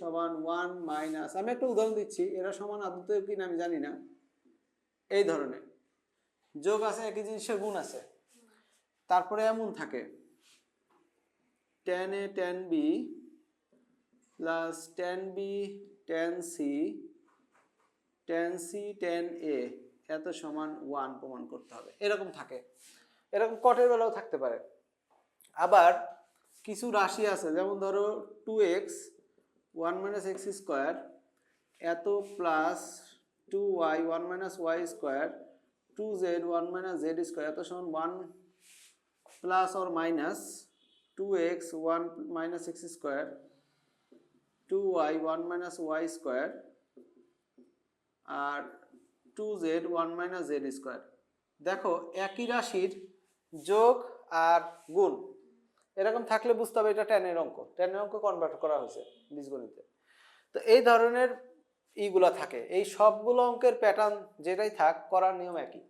সমান one minus আমি একটা উদাহরণ দিচ্ছি, এরা সমান আদতে কিনা আমি জানি না। এই ধরনের। যোগ আছে একই জিনিসের, গুণ আছে। তারপরে এমন থাকে। Ten A ten B plus ten B ten C ten C ten A এত সমান ওয়ান প্রমাণ করতে হবে। এরকম থাকে। এরকম কটের বেলাও থাকতে পারে। আবার কিছু রাশি আছে, যেমন ধরো two X one minus X square এত plus two Y one minus Y square two Z one minus Z square এত সমান one plus or minus two X one minus X square two Y one minus Y square R two Z one minus Z square দেখো, একই রাশির যোগ আর গুণ। এরকম থাকলে বুঝতে হবে এটা টেনের অঙ্ক। টেনের অঙ্ক কনভার্ট করা হয়েছে বীজগণিতে। তো এই ধরনের ইগুলা থাকে। এই সবগুলো অঙ্কের প্যাটার্ন যেটাই থাক, করার নিয়ম একই।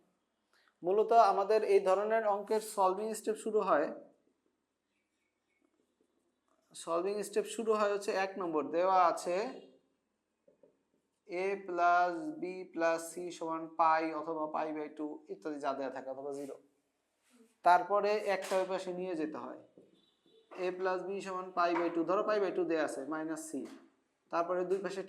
মূলত আমাদের এই ধরনের অঙ্কের সলভিং স্টেপ শুরু হয় সলভিং স্টেপ শুরু হয় হচ্ছে এক নম্বর। দেওয়া আছে A plus B plus C সমান পাই অথবা পাই বাই টু ইত্যাদি যা দেওয়া থাকে অথবা জিরো তারপরে একটা ওই পাশে নিয়ে যেতে হয়। এ প্লাস বি সমান পাই বাই টু ধরো পাই বাই টু দেওয়া আছে মাইনাস সি তারপরে দুই পাশে